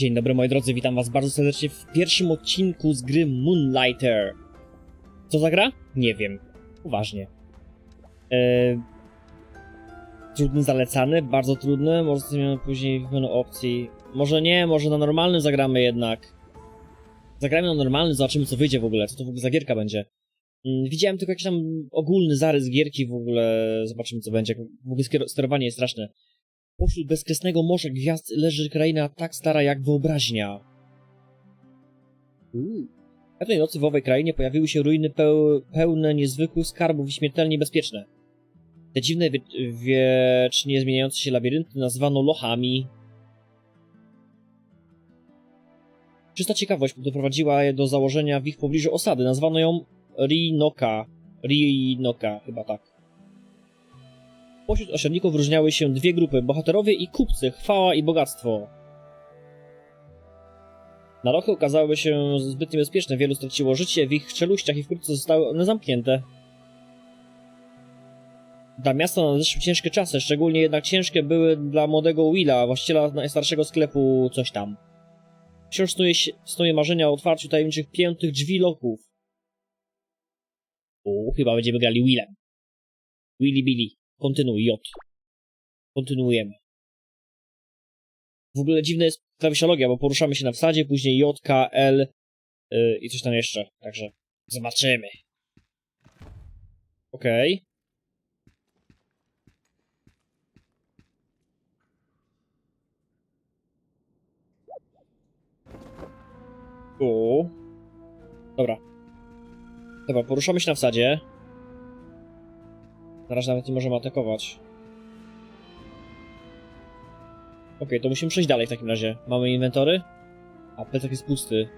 Dzień dobry moi drodzy, witam was bardzo serdecznie w pierwszym odcinku z gry Moonlighter. Co za gra? Nie wiem. Uważnie. Eee, trudny zalecany, bardzo trudny, może zmieniamy później w menu opcji. Może nie, może na normalnym zagramy jednak. Zagrajmy na normalnym, zobaczymy co wyjdzie w ogóle, co to w ogóle za gierka będzie. Mm, Widziałem tylko jakiś tam ogólny zarys gierki w ogóle, zobaczymy co będzie. W ogóle sterowanie jest straszne. Pośród bezkresnego morza gwiazd leży kraina tak stara jak wyobraźnia. Uuu. Pewnej nocy w owej krainie pojawiły się ruiny peł pełne niezwykłych skarbów i śmiertelnie bezpieczne. Te dziwne, wie wiecznie zmieniające się labirynty nazwano lochami. Czysta ciekawość doprowadziła je do założenia w ich pobliżu osady. Nazwano ją Rinoka. Rinoka, chyba tak. Pośród osiadników wyróżniały się dwie grupy, bohaterowie i kupcy, chwała i bogactwo. Narochy okazały się zbyt niebezpieczne, wielu straciło życie w ich czeluściach i wkrótce zostały one zamknięte. Dla miasta nadeszły ciężkie czasy, szczególnie jednak ciężkie były dla młodego Willa, właściciela najstarszego sklepu coś tam. Wciąż snuje, snuje marzenia o otwarciu tajemniczych piętych drzwi loków. U, chyba będziemy grali Willem. Willy Billy. Kontynuuj, J. Kontynuujemy. W ogóle dziwna jest klawiszologia, bo poruszamy się na wsadzie, później J, K, L yy, i coś tam jeszcze. Także zobaczymy. Okej. O. Dobra. Dobra, poruszamy się na wsadzie. Na razie nawet nie możemy atakować. Okej, to musimy przejść dalej w takim razie. Mamy inwentory? A plecak jest pusty.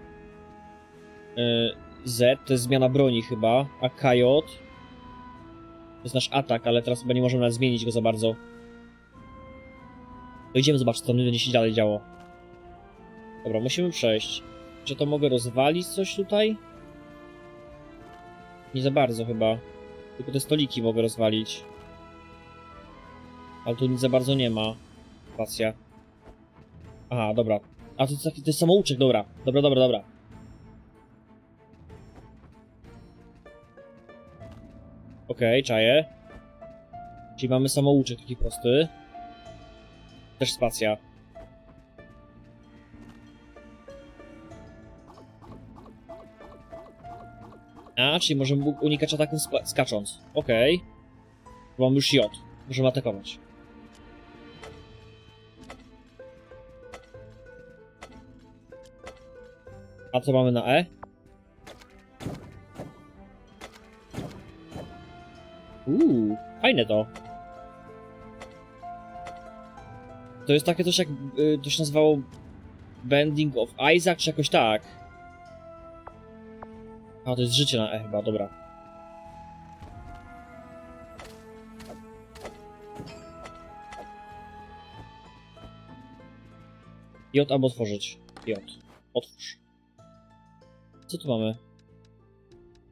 Yy, Z to jest zmiana broni chyba, a KJ to jest nasz atak, ale teraz chyba nie możemy nawet zmienić go za bardzo. To idziemy zobaczyć, co będzie się dalej działo. Dobra, musimy przejść. Czy to mogę rozwalić coś tutaj? Nie za bardzo chyba. Tylko te stoliki mogę rozwalić. Ale tu nic za bardzo nie ma. Spacja. Aha, dobra. A to taki, to jest samouczek, dobra. Dobra, dobra, dobra. Okej, czaję. Czyli mamy samouczek taki prosty. Też spacja. A, czyli możemy unikać ataków skacząc. Okej. Okay. Mam już J. Możemy atakować. A co mamy na E? Uuu, fajne to. To jest takie coś jak, y, to się nazywało Bending of Isaac, czy jakoś tak. A, to jest życie na E chyba, dobra. J albo otworzyć. J. Otwórz. Co tu mamy?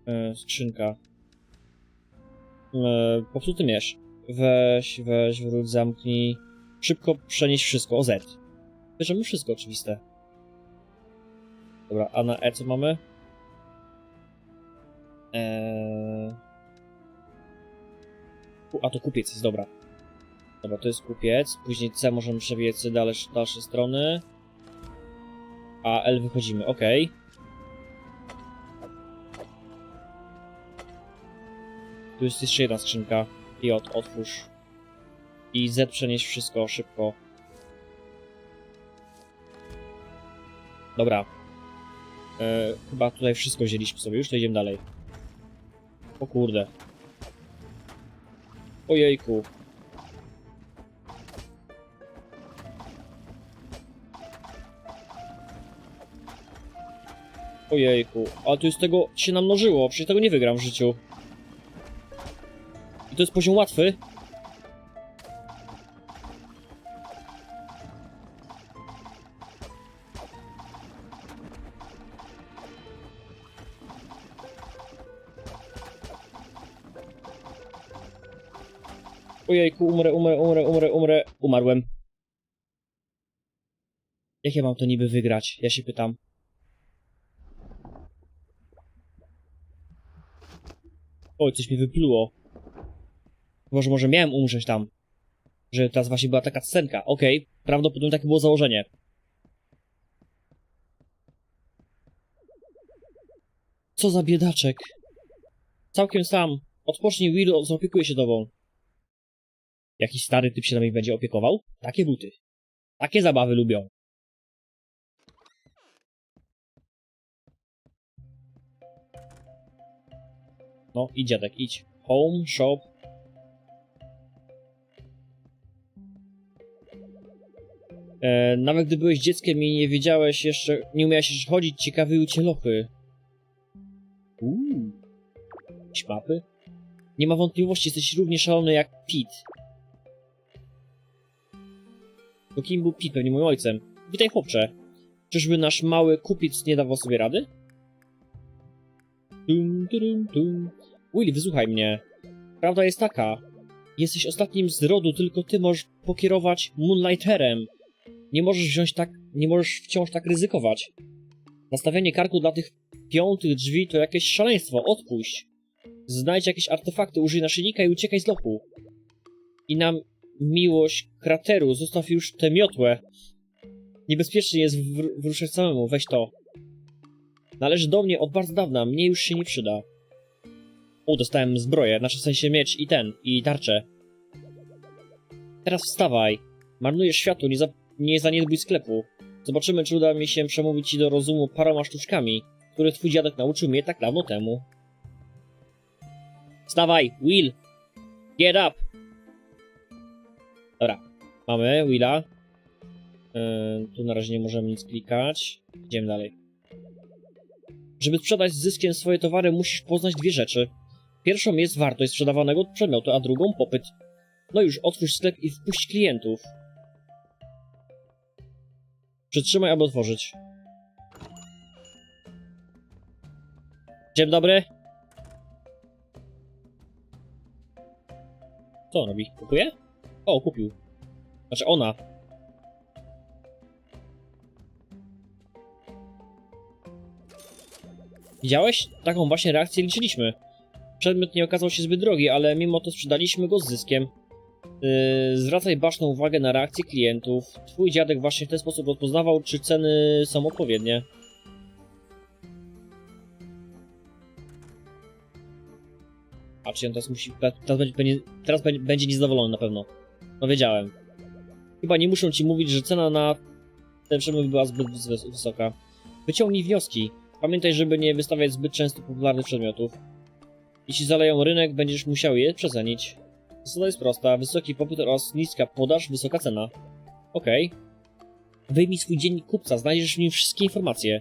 E, skrzynka. E, popsuty miesz. Weź, weź, wróć, zamknij. Szybko przenieść wszystko. O Z. Bierzemy wszystko oczywiste. Dobra, a na E co mamy? Eee... A to kupiec jest, dobra. Dobra, to jest kupiec. Później C możemy do dalej, dalsze strony. A L wychodzimy, ok. Tu jest jeszcze jedna skrzynka. J, otwórz. I Z przenieść wszystko szybko. Dobra. E, chyba tutaj wszystko wzięliśmy sobie, już to idziemy dalej. O kurde. Ojejku. Ojejku. Ale to jest tego się namnożyło, przecież tego nie wygram w życiu. I to jest poziom łatwy. Ojejku, umrę, umrę, umrę, umrę, umrę. Umarłem. Jak ja mam to niby wygrać? Ja się pytam. Oj, coś mi wypluło. Może, może miałem umrzeć tam. Że teraz właśnie była taka scenka. Okej, prawdopodobnie takie było założenie. Co za biedaczek. Całkiem sam. Odpocznij, Will, zaopiekuje się tobą. Jakiś stary typ się nami będzie opiekował? Takie buty. Takie zabawy lubią. No, idź dziadek, idź. Home, shop. E, nawet gdy byłeś dzieckiem i nie wiedziałeś jeszcze, nie umiałeś jeszcze chodzić, ciekawiły cię lochy. Uuu. Jakieś mapy? Nie ma wątpliwości, jesteś równie szalony jak Pete. To kim był Pete? Pewnie moim ojcem. Witaj chłopcze. Czyżby nasz mały kupiec nie dawał sobie rady? Tum, tum, tum. Willy, wysłuchaj mnie. Prawda jest taka. Jesteś ostatnim z rodu, tylko ty możesz pokierować Moonlighterem. Nie możesz wziąć tak, nie możesz wciąż tak ryzykować. Nastawianie karku dla tych piątych drzwi to jakieś szaleństwo, odpuść. Znajdź jakieś artefakty, użyj naszyjnika i uciekaj z lochu. I nam miłość krateru, zostaw już tę miotłę. Niebezpiecznie jest wyruszać samemu, weź to. Należy do mnie od bardzo dawna, mnie już się nie przyda. O, dostałem zbroję, znaczy w sensie miecz i ten, i tarczę. Teraz wstawaj. Marnujesz światło, nie, za, nie zaniedbuj sklepu. Zobaczymy, czy uda mi się przemówić ci do rozumu paroma sztuczkami, które twój dziadek nauczył mnie tak dawno temu. Wstawaj, Will! Get up! Mamy Willa. Yy, tu na razie nie możemy nic klikać. Idziemy dalej. Żeby sprzedać z zyskiem swoje towary, musisz poznać dwie rzeczy. Pierwszą jest wartość sprzedawanego przedmiotu, a drugą popyt. No już, otwórz sklep i wpuść klientów. Przytrzymaj, aby otworzyć. Dzień dobry. Co on robi? Kupuje? O, kupił. Znaczy ona. Widziałeś? Taką właśnie reakcję liczyliśmy. Przedmiot nie okazał się zbyt drogi, ale mimo to sprzedaliśmy go z zyskiem. Yy, zwracaj baczną uwagę na reakcję klientów. Twój dziadek właśnie w ten sposób rozpoznawał, czy ceny są odpowiednie. A czy on teraz musi. Teraz będzie, teraz będzie niezadowolony na pewno. No wiedziałem. Chyba nie muszę ci mówić, że cena na ten przedmiot była zbyt wys- wysoka. Wyciągnij wnioski. Pamiętaj, żeby nie wystawiać zbyt często popularnych przedmiotów. Jeśli zaleją rynek, będziesz musiał je przecenić. Zasada jest prosta. Wysoki popyt oraz niska podaż, wysoka cena. Okej. Wyjmij swój dziennik kupca, znajdziesz w nim wszystkie informacje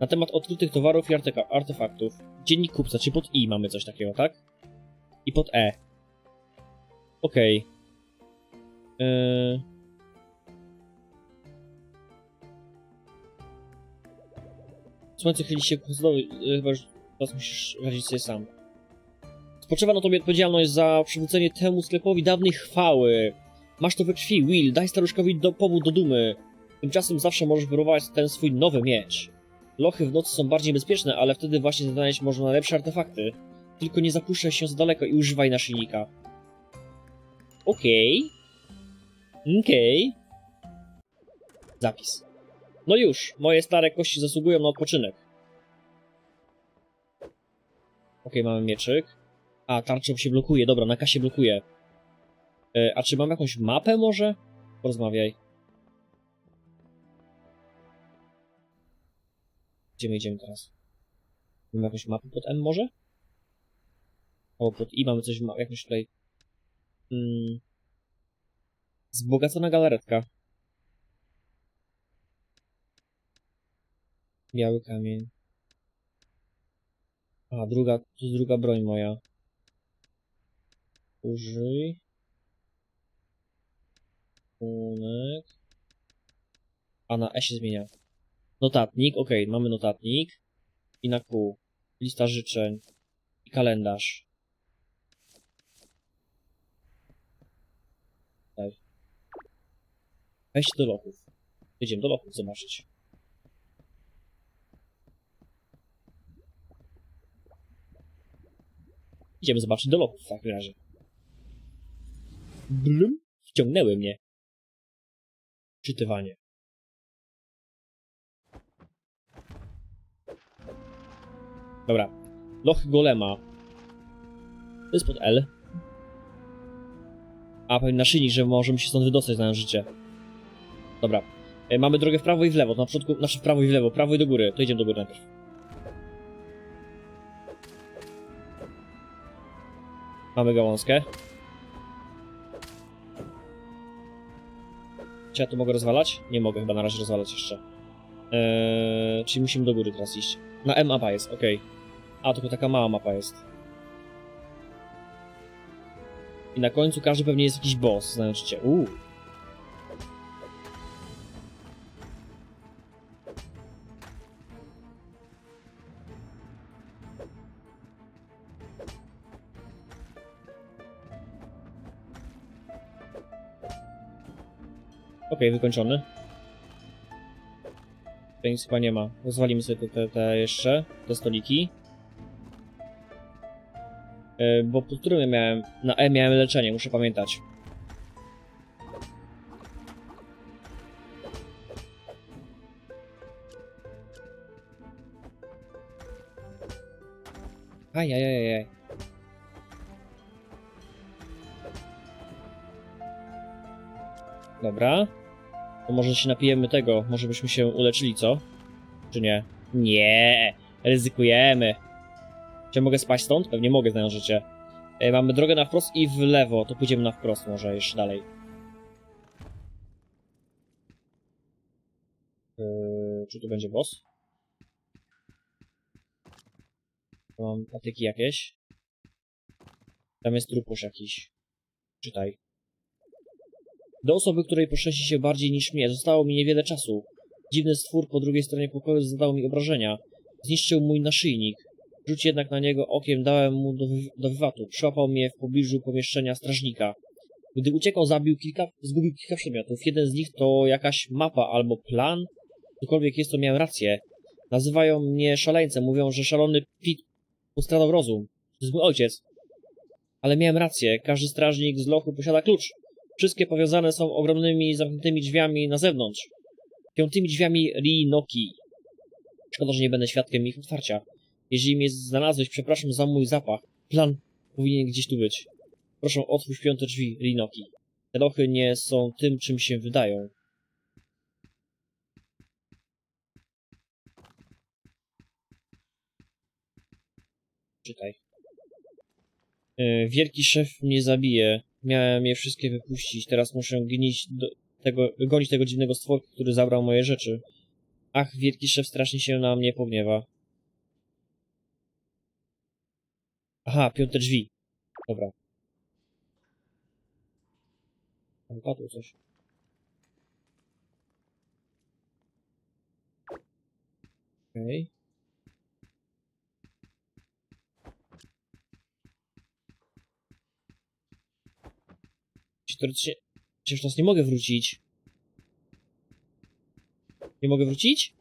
na temat odkrytych towarów i artefaktów. Dziennik kupca, czy pod I mamy coś takiego, tak? I pod E. Okej. Yy... Słońce chyli się ku zachodowi, yy, chyba już teraz musisz radzić sobie sam. Spoczywa na tobie odpowiedzialność za przywrócenie temu sklepowi dawnej chwały. Masz to we krwi, Will, daj staruszkowi do, powód do dumy. Tymczasem zawsze możesz wyrównać ten swój nowy miecz. Lochy w nocy są bardziej bezpieczne, ale wtedy właśnie znaleźć można najlepsze artefakty. Tylko nie zapuszczaj się za daleko i używaj naszyjnika. Okej. Okej. Zapis. No już, moje stare kości zasługują na odpoczynek. Okej, mamy mieczyk. A, tarcza się blokuje, dobra, na kasie blokuje. E, a czy mam jakąś mapę może? Porozmawiaj. Gdzie my idziemy teraz? Mamy jakąś mapę pod M może? O, pod I mamy coś, jakąś tutaj... Mm, wzbogacona galaretka. Biały kamień. A, druga, to jest druga broń moja. Użyj. Punek. A na E się zmienia. Notatnik, okej, mamy notatnik. I na Q. Lista życzeń. I kalendarz. Tak. Weź do lochów. Idziemy do lochów zobaczyć. Idziemy zobaczyć do lochów w takim razie. Blum. Wciągnęły mnie. Czytywanie. Dobra. Loch Golema. To jest pod L. A, pewien naszyjnik, że możemy się stąd wydostać na życie. Dobra. E, mamy drogę w prawo i w lewo. Na początku, znaczy w prawo i w lewo. Prawo i do góry. To idziemy do góry najpierw. Mamy gałązkę. Czy ja tu mogę rozwalać? Nie mogę chyba na razie rozwalać jeszcze. Eee, czyli musimy do góry teraz iść. Na M mapa jest, okej. A, tylko taka mała mapa jest. I na końcu każdy pewnie jest jakiś boss, znaczycie. Uuu. Okej, wykończony. Tutaj nic chyba nie ma. Rozwalimy sobie te, te, jeszcze, te stoliki. E, bo pod którym ja miałem... Na E miałem leczenie, muszę pamiętać. Ajajajaj. Dobra. To może się napijemy tego, może byśmy się uleczyli, co? Czy nie? Nie, ryzykujemy. Czy mogę spać stąd? Pewnie mogę, znając życie. E, mamy drogę na wprost i w lewo, to pójdziemy na wprost może jeszcze dalej. Yy, czy tu będzie boss? Mam patyki jakieś. Tam jest trupusz jakiś. Czytaj. Do osoby, której poszczęści się bardziej niż mnie, zostało mi niewiele czasu. Dziwny stwór po drugiej stronie pokoju zadał mi obrażenia. Zniszczył mój naszyjnik. Rzuć jednak na niego okiem, dałem mu do, do wywatu. Przyłapał mnie w pobliżu pomieszczenia strażnika. Gdy uciekał, zabił kilka, zgubił kilka przedmiotów. Jeden z nich to jakaś mapa albo plan. Cokolwiek jest, to miałem rację. Nazywają mnie szaleńcem. Mówią, że szalony Pit postradał rozum. To jest mój ojciec. Ale miałem rację. Każdy strażnik z lochu posiada klucz. Wszystkie powiązane są ogromnymi, zamkniętymi drzwiami na zewnątrz. Piątymi drzwiami Rinoki. Szkoda, że nie będę świadkiem ich otwarcia. Jeżeli mnie znalazłeś, przepraszam za mój zapach. Plan powinien gdzieś tu być. Proszę, otwórz piąte drzwi Rinoki. Te lochy nie są tym, czym się wydają. Czytaj. E, Wielki szef mnie zabije. Miałem je wszystkie wypuścić. Teraz muszę gnić do tego, gonić tego dziwnego stworka, który zabrał moje rzeczy. Ach, wielki szef strasznie się na mnie pogniewa. Aha, piąte drzwi. Dobra. Tam padło coś. Okej. Teoretycznie... Przecież teraz nie mogę wrócić. Nie mogę wrócić?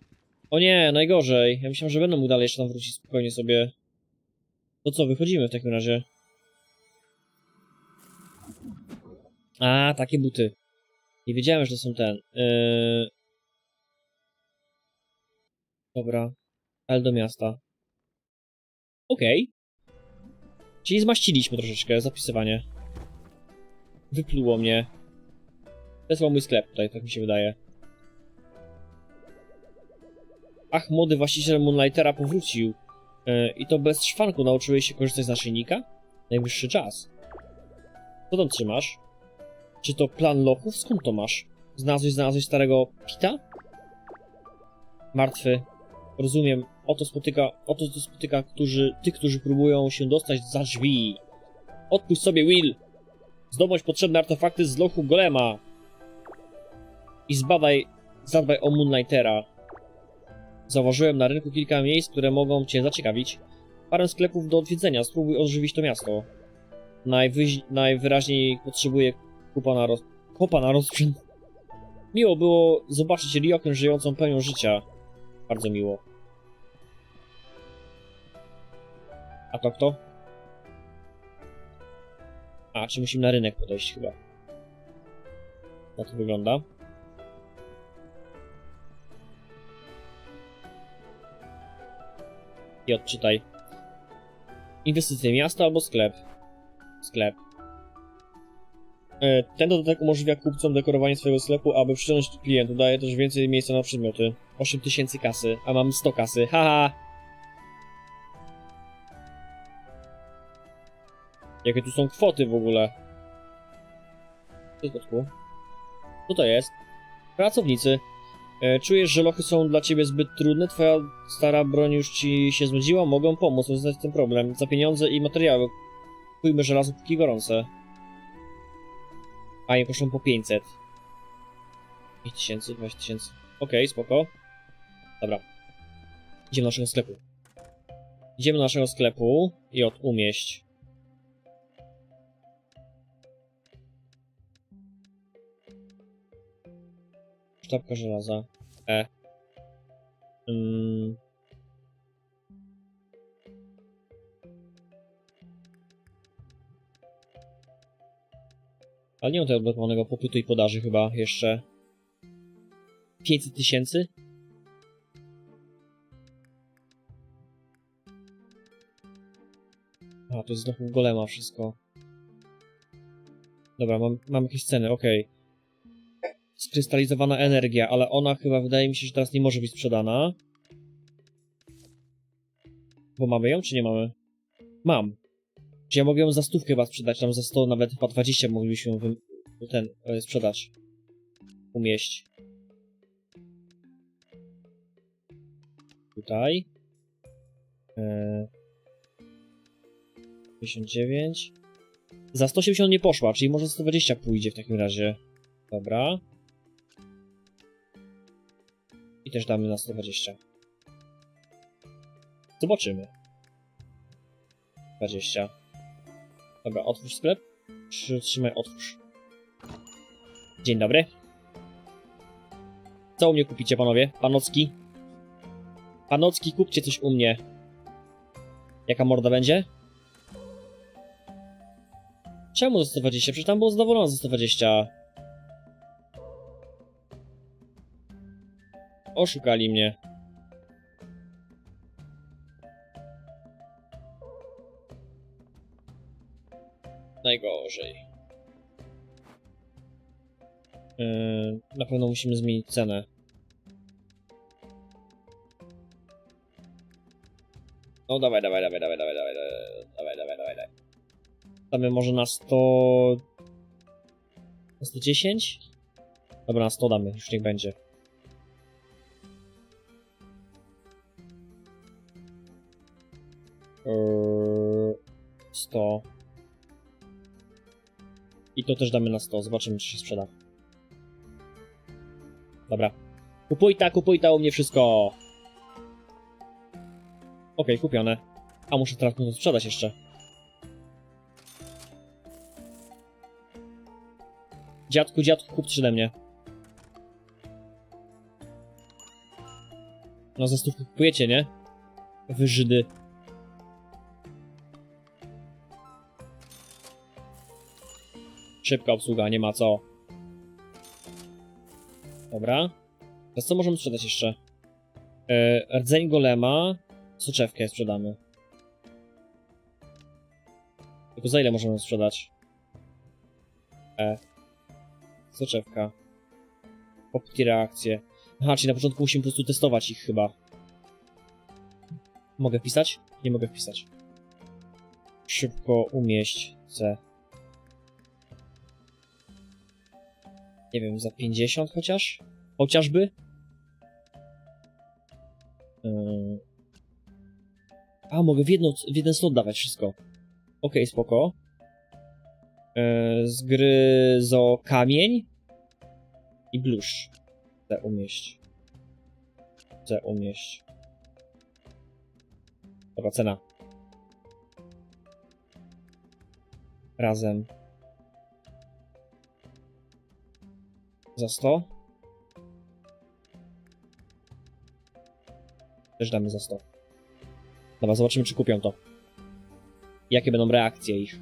O nie, najgorzej. Ja myślałem, że będę mógł dalej jeszcze tam wrócić spokojnie sobie. To co, wychodzimy w takim razie. A, takie buty. Nie wiedziałem, że to są ten. Yy... Dobra. L do miasta. Okej. Czyli zmaściliśmy troszeczkę zapisywanie. Wypluło mnie. To jest mój sklep tutaj, tak mi się wydaje. Ach, młody właściciel Moonlightera powrócił. Yy, I to bez szwanku nauczyłeś się korzystać z naszyjnika? Najwyższy czas. Co tam trzymasz? Czy to plan lochów? Skąd to masz? Znalazłeś, znalazłeś starego Pita? Martwy. Rozumiem. Oto spotyka, oto to spotyka którzy, tych, którzy próbują się dostać za drzwi. Odpuść sobie, Will! Zdobądź potrzebne artefakty z lochu Golema. I zbadaj, zadbaj o Moonlightera. Zauważyłem na rynku kilka miejsc, które mogą cię zaciekawić. Parę sklepów do odwiedzenia, spróbuj ożywić to miasto. Najwyraźniej potrzebuję kupa na, roz, kopa na rozprzęt. Miło było zobaczyć Ryoken żyjącą pełnią życia. Bardzo miło. A to kto? A, czy musimy na rynek podejść chyba? Jak to wygląda? I odczytaj. Inwestycje miasta albo sklep. Sklep. E, Ten dodatek umożliwia kupcom dekorowanie swojego sklepu, aby przyciągnąć klientów. Daje też więcej miejsca na przedmioty. 8000 kasy, a mam 100 kasy. Haha! Jakie tu są kwoty w ogóle? Co to jest? Pracownicy. E, czujesz, że lochy są dla ciebie zbyt trudne? Twoja stara broń już ci się znudziła? Mogą pomóc rozwiązać ten problem. Za pieniądze i materiały. Kupujmy żelazo póki gorące. A nie kosztą po 500. 5000, 20 tysięcy. Okej, spoko. Dobra. Idziemy do naszego sklepu. Idziemy do naszego sklepu i od umieść. Sztabka żelaza. E. Mm. Ale nie mam tego odblokowanego popytu i podaży chyba jeszcze. 500 tysięcy? A, to jest znowu golema wszystko. Dobra, mam, mam jakieś ceny, okej. Skrystalizowana energia, ale ona chyba wydaje mi się, że teraz nie może być sprzedana. Bo mamy ją, czy nie mamy? Mam. Czy ja mogę ją za stówkę chyba sprzedać, tam za 100, nawet chyba 20 moglibyśmy ten e, sprzedać. Umieść. Tutaj. Eee... 59. Za 180 nie poszła, czyli może 120 pójdzie w takim razie. Dobra. Też damy na 120. Zobaczymy. 20. Dobra, otwórz sklep. Przytrzymaj, otwórz. Dzień dobry. Co u mnie kupicie, panowie? Panocki? Panocki, kupcie coś u mnie. Jaka morda będzie? Czemu za 120? Przecież tam było zadowolone za 120. Oszukali mnie. Najgorzej. Yy, na pewno musimy zmienić cenę. No dawaj, dawaj, dawaj, dawaj, dawaj, dawaj, dawaj, dawaj, dawaj, dawaj. Damy może na 100... Na 110? Dobra, na 100 damy, już niech będzie. 100. I to też damy na 100, zobaczymy czy się sprzeda. Dobra. Kupuj ta, kupuj ta u mnie wszystko. Okej, kupione. A muszę teraz to sprzedać jeszcze. Dziadku, dziadku, kup ode mnie. No za stówkę kupujecie, nie? Wy Żydy. Szybka obsługa, nie ma co. Dobra. Teraz co możemy sprzedać jeszcze? Yy, rdzeń golema. Soczewkę sprzedamy. Tylko za ile możemy sprzedać? E. Soczewka. Popki reakcje. Aha, czyli na początku musimy po prostu testować ich chyba. Mogę wpisać? Nie mogę wpisać. Szybko umieść C. Nie wiem, za 50 chociaż? Chociażby? Yy... A, mogę w, jedno, w jeden slot dawać wszystko. Okej, okay, spoko. Yy, zgryzo kamień i blusz. Chcę umieść. Chcę umieść. Dobra, cena. Razem. Za 100. Też damy za 100. Dobra, zobaczymy, czy kupią to. Jakie będą reakcje ich.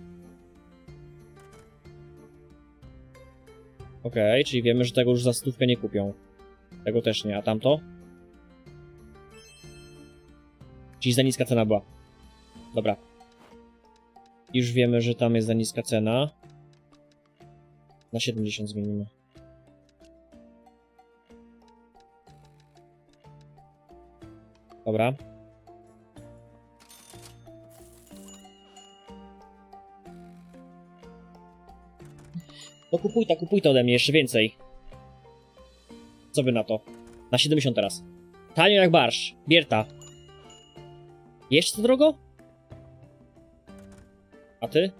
Okej, okay, czyli wiemy, że tego już za stówkę nie kupią. Tego też nie, a tamto? Czyli za niska cena była. Dobra. Już wiemy, że tam jest za niska cena. Na 70 zmienimy. Dobra. No kupuj to, kupuj to ode mnie, jeszcze więcej. Co by na to? Na 70 teraz. Tanio jak barsz. Bierta. Jeszcze drogo? A ty?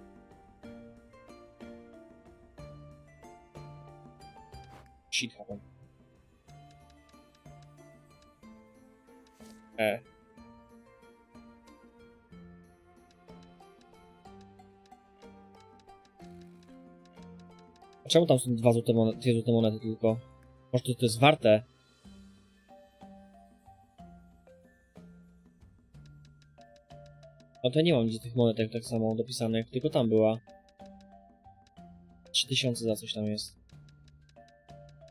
Shit happen. E. A czemu tam są dwa złote monety, dwie złote monety tylko? Może to, to jest warte? No to nie mam nigdzie tych monetek tak samo dopisanych, tylko tam była. 3000 za coś tam jest.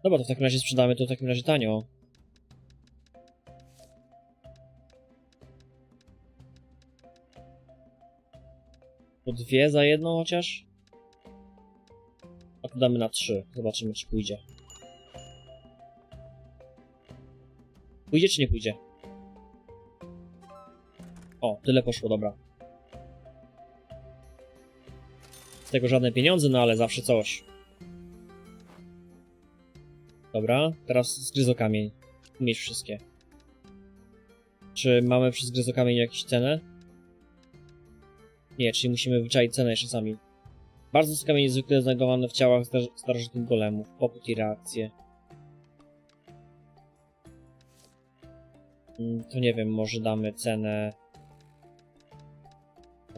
Dobra, to w takim razie sprzedamy to w takim razie tanio. Po dwie za jedną chociaż? A to damy na trzy. Zobaczymy, czy pójdzie. Pójdzie, czy nie pójdzie? O, tyle poszło, dobra. Z tego żadne pieniądze, no ale zawsze coś. Dobra, teraz zgryzokamień. Mieć wszystkie. Czy mamy przy zgryzokamieniu jakąś cenę? Nie, czyli musimy wyczaić cenę jeszcze sami. Bardzo z kamień zwykle znajdowane w ciałach star starożytnych golemów. Popyt i reakcje. Mm, To nie wiem, może damy cenę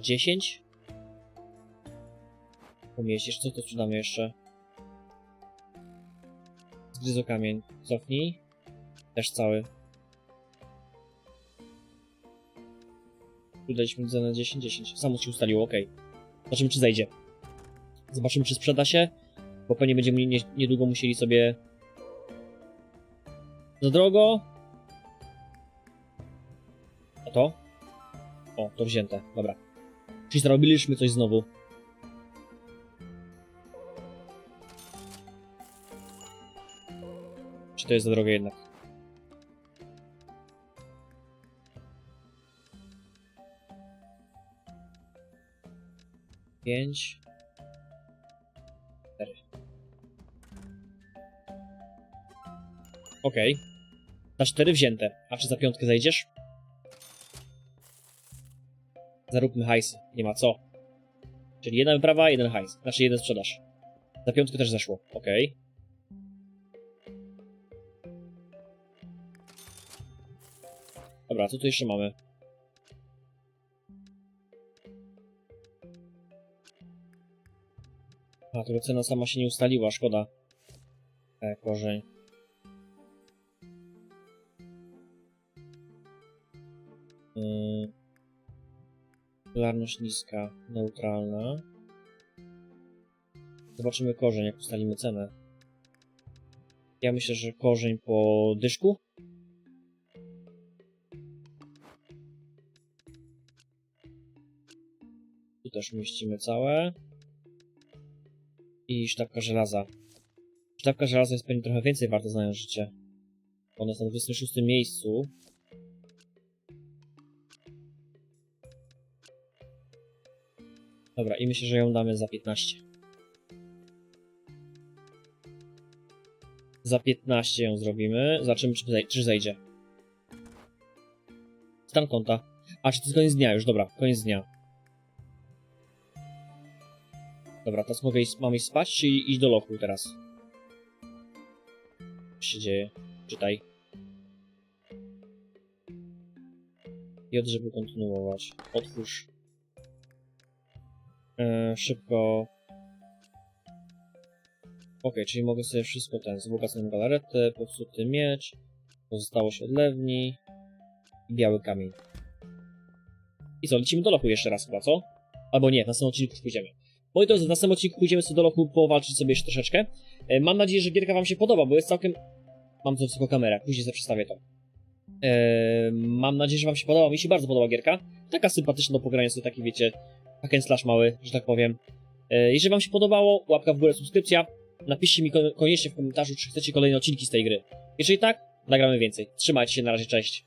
10? Pomieścisz, co to sprzedamy jeszcze? Zgryzokamień. Cofnij. Też cały. Daliśmy cenę 10, 10. Samo się ustaliło, ok. Zobaczymy, czy zejdzie. Zobaczymy, czy sprzeda się, bo pewnie będziemy nie, niedługo musieli sobie... Za drogo? A to? O, to wzięte, dobra. Czyli zarobiliśmy coś znowu. Czy to jest za drogie jednak? Pięć. Cztery. Okej. Za cztery wzięte. A czy za piątkę zejdziesz? Zaróbmy hajsy. Nie ma co. Czyli jedna wyprawa, jeden hajs. Znaczy jeden sprzedaż. Za piątkę też zeszło. Okej. Dobra, co tu jeszcze mamy? A, tylko cena sama się nie ustaliła, szkoda. E, korzeń. Polarność niska, neutralna. Zobaczymy korzeń, jak ustalimy cenę. Ja myślę, że korzeń po dyszku. Tu też umieścimy całe. I sztabka żelaza. Sztabka żelaza jest pewnie trochę więcej warta znając życie. Ona jest na 26 miejscu. Dobra, i myślę, że ją damy za 15. Za 15 ją zrobimy. Zobaczymy, czy, czy zejdzie. Stan konta. A, czy to jest koniec dnia już? Dobra, koniec dnia. Dobra, teraz mogę iść, mam iść spać, czy iść do lochu teraz? Co się dzieje? Czytaj. J, żeby kontynuować. Otwórz. E, szybko. Ok, czyli mogę sobie wszystko ten, wzbogaconą galaretę, popsuty miecz, pozostałość odlewni. i biały kamień. I co, lecimy do lochu jeszcze raz chyba, co? Albo nie, w następnym odcinku pójdziemy. Moi drodzy, w następnym odcinku pójdziemy sobie do lochu powalczyć sobie jeszcze troszeczkę. E, Mam nadzieję, że gierka wam się podoba, bo jest całkiem... Mam tu wysoko kamerę, później sobie przedstawię to. E, Mam nadzieję, że wam się podoba. Mi się bardzo podoba gierka. Taka sympatyczna do pogrania sobie, taki wiecie, hack and slash mały, że tak powiem. E, Jeżeli wam się podobało, łapka w górę, subskrypcja. Napiszcie mi ko- koniecznie w komentarzu, czy chcecie kolejne odcinki z tej gry. Jeżeli tak, nagramy więcej. Trzymajcie się, na razie, cześć.